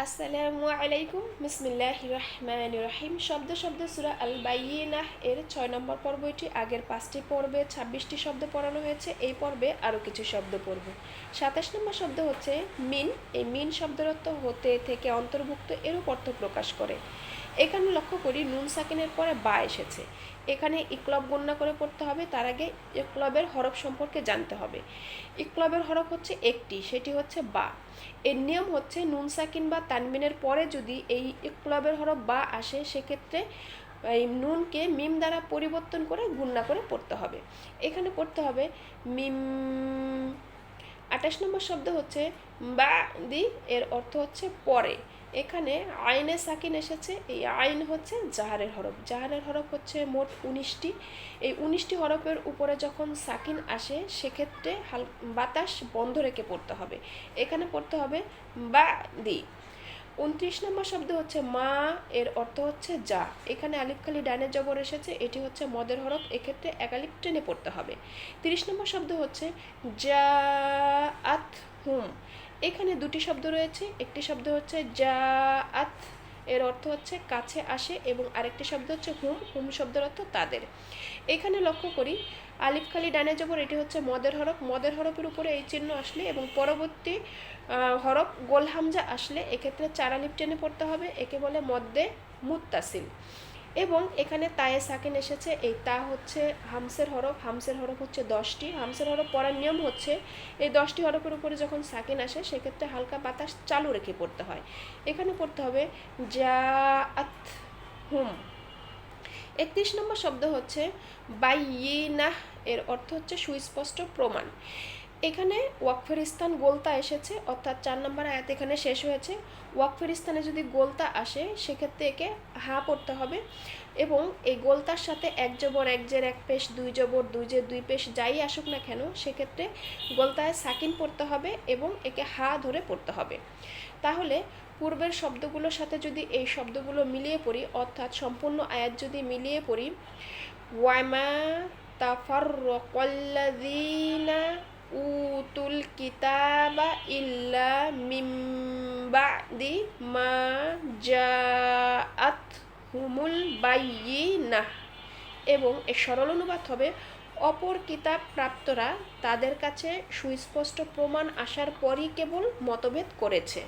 আসসালামু আলাইকুম। বিসমিল্লাহ রহমান রহিম। শব্দ শব্দ, সুরা আল বাইনাহ এর ছয় নম্বর পর্ব এটি আগের পাঁচটি পর্বে ছাব্বিশটি শব্দ পড়ানো হয়েছে। এই পর্বে আরও কিছু শব্দ পড়ব। সাতাশ নম্বর শব্দ হচ্ছে মিন। এই মিন শব্দের অর্থ হতে থেকে অন্তর্ভুক্ত, এরূপ অর্থ প্রকাশ করে। এখানে লক্ষ্য করি, নুন সাকিনের পরে বা এসেছে। এখানে ইকলব গণ্য করে পড়তে হবে। তার আগে ইকলবের হরফ সম্পর্কে জানতে হবে। ইকলবের হরফ হচ্ছে একটি, সেটি হচ্ছে বা। এর নিয়ম হচ্ছে নুন সাকিন বা তানমিনের পরে যদি এই ইকলবের হরফ বা আসে, সেক্ষেত্রে এই নুনকে মিম দ্বারা পরিবর্তন করে গুন্না করে পড়তে হবে। এখানে পড়তে হবে মিম আঠাশ নম্বর শব্দ হচ্ছে বা দি, এর অর্থ হচ্ছে পরে। এখানে আইনে সাকিন এসেছে, এই আইন হচ্ছে জাহারের হরফ। জাহারের হরফ হচ্ছে মোট উনিশটি। এই উনিশটি হরফের উপরে যখন সাকিন আসে, সেক্ষেত্রে হাল, বাতাস বন্ধ রেখে পড়তে হবে। এখানে পড়তে হবে বা দি। উনত্রিশ নম্বর শব্দ হচ্ছে মা, এর অর্থ হচ্ছে যা। এখানে আলিফখালি ডাইনের জবর এসেছে, এটি হচ্ছে মদের হরফ, এক্ষেত্রে একালিপ টেনে পড়তে হবে। তিরিশ নম্বর শব্দ হচ্ছে যা আত হুম। এখানে দুটি শব্দ রয়েছে, একটি শব্দ হচ্ছে যা আত এর অর্থ হচ্ছে কাছে আসে এবং আরেকটি শব্দ হচ্ছে হুম হুম শব্দের অর্থ তাদের। এখানে লক্ষ্য করি, আলিফ খালি ডানে জবর এটি হচ্ছে মদের হরফ। মদের হরফের উপরে এই চিহ্ন আসলে এবং পরবর্তী হরফ গোলহামজা আসলে এক্ষেত্রে চার আলিফ টেনে পড়তে হবে। একে বলে মদ্দে মুত্তাসিল। এবং এখানে তায়ে সাকিন এসেছে, এই তা হচ্ছে হামসের হরফ হামসের হরফ হচ্ছে দশটি, হামসের হরফ পড়ার নিয়ম হচ্ছে এই দশটি হরফের উপরে যখন সাকিন আসে, সেক্ষেত্রে হালকা বাতাস চালু রেখে পড়তে হয়। এখানে পড়তে হবে আত হুম। একত্রিশ নম্বর শব্দ হচ্ছে বাইনাহ এর অর্থ হচ্ছে সুস্পষ্ট প্রমাণ। এখানে ওয়াকফেরিস্তান গোলতা এসেছে, অর্থাৎ চার নম্বর আয়াত এখানে শেষ হয়েছে। ওয়াকফেরিস্তানে যদি গোলতা আসে, সেক্ষেত্রে একে হা পড়তে হবে এবং এই গোলতার সাথে এক জবর, এক জের, এক পেশ, দুই জবর, দুই জের, দুই পেশ যাই আসুক না কেন, সেক্ষেত্রে গোলতায় সাকিন পড়তে হবে এবং একে হা ধরে পড়তে হবে। তাহলে পূর্বের শব্দগুলোর সাথে যদি এই শব্দগুলো মিলিয়ে পড়ি, অর্থাৎ সম্পূর্ণ আয়াত যদি মিলিয়ে পড়ি, ওয়ামা তাফার রকল্লাদিনা উতুল কিতাবা ইল্লা মিম্বাদি মা জাআত হুমুল বাইয়িনাহ এবং এর সরল অনুবাদ হবে, অপর কিতাব প্রাপ্তরা তাদের কাছে সুস্পষ্ট প্রমাণ আসার পরই কেবল মতভেদ করেছে।